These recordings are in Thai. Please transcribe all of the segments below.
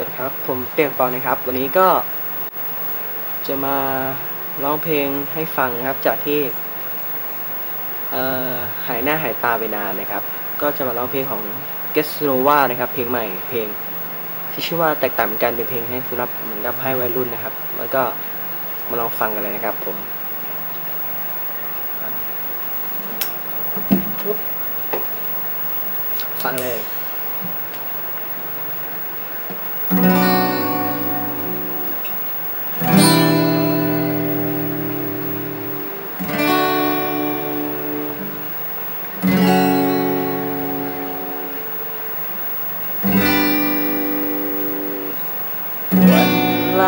วัสดีครับ ผมเปียกปอนนะครับ วันนี้ก็จะมาร้องเพลงให้ฟังนะครับ จากที่หายหน้าหายตาไปนานนะครับ ก็จะมาร้องเพลงของ g e s n o v a นะครับ เพลงใหม่ เพลง ที่ชื่อว่าแตกต่างกันเป็นเพลงให้สำหรับเหมือนกับให้วัยรุ่นนะครับ แล้วก็มาลองฟังกันเลยนะครับผมฟังเลย ว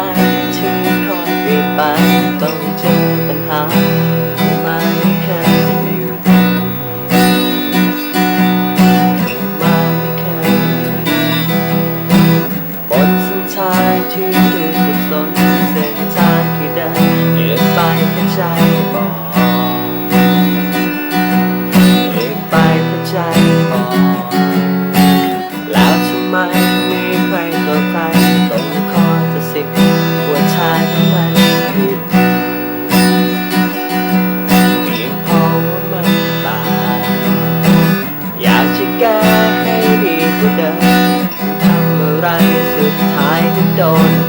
ัน ท้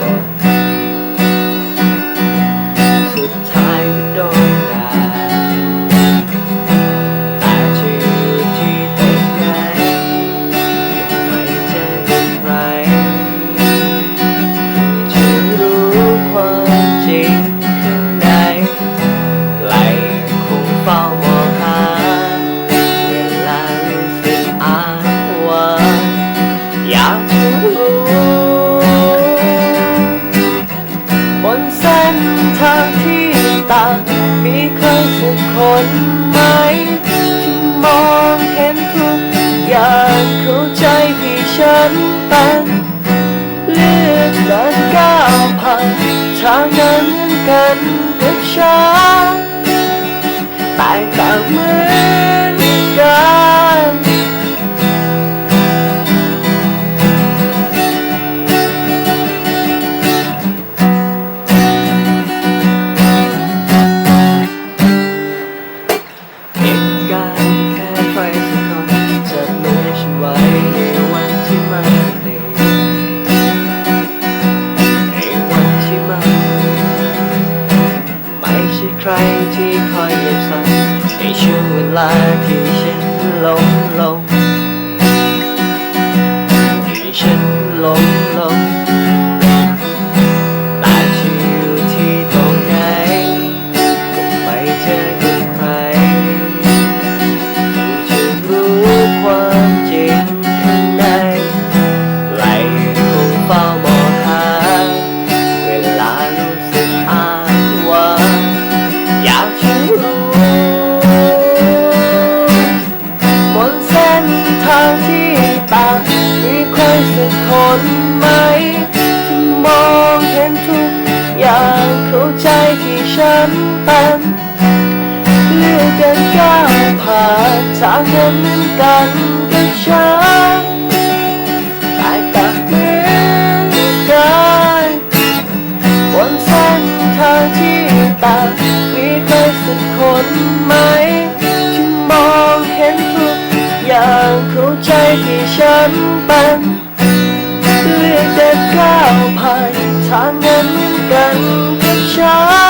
ที่ฉันเป็นเลือกเดินก้าวผ่านทางนั้นกันกับฉันแต่ต่างเมือ ใครที่คอยเหยียบซ้ำในช่วงเวลาที่ฉันลงหลงที่ฉันหลงาวผ่านทางเดินเหมือนกันกับฉันแต่ต่างเหมือนกันบนเส้นทางที่ต่างมีใครสักคนไหมที่มองเห็นทุกอย่างเข้าใจที่ฉันเป็นเลือกเดินก้าวผ่านทางเดินเหมือนกันกับฉัน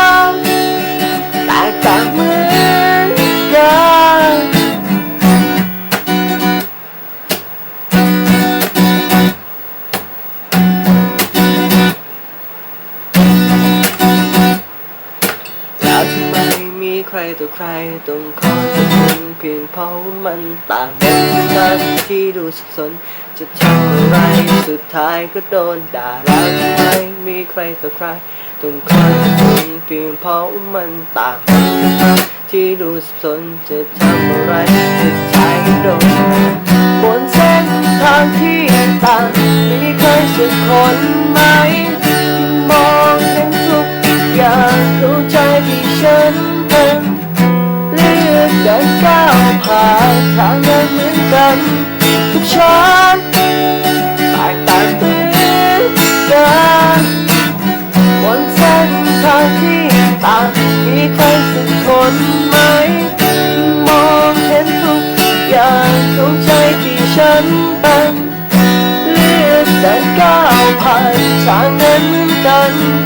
รต่อใครต้องคอจะคุณเพียงเพราะมันต่างกันทางที่ดูสับสน จะทำอะไรสุดท้ายก็โดนด่าแล้วทำไมมีใครต่อใครต้องคอจะคุณเพียงเพราะมันต่างกันทางที่ดูสับสนจะทำอะไรสุดท้ายก็โดนบนเส้นทางที่ต่างมีใครสักคนไหม ทางเดินเหมือนกันทุกชั้นแตกต่างตรงนี้กันบนเส้นทางที่ต่างมีใครสักคนไหม มองเห็นทุกอย่างเข้าใจที่ฉันเป็นเลือกแต่ก้าวผ่านทางเดินเหมือนกัน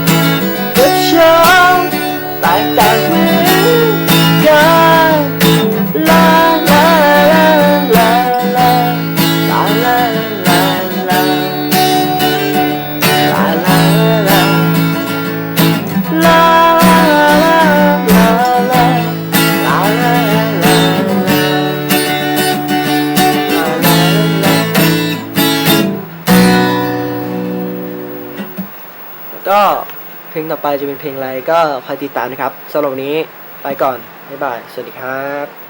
ก็เพลงต่อไปจะเป็นเพลงอะไรก็คอยติดตามนะครับสำหรับนี้ไปก่อน บ๊ายบาย สวัสดีครับ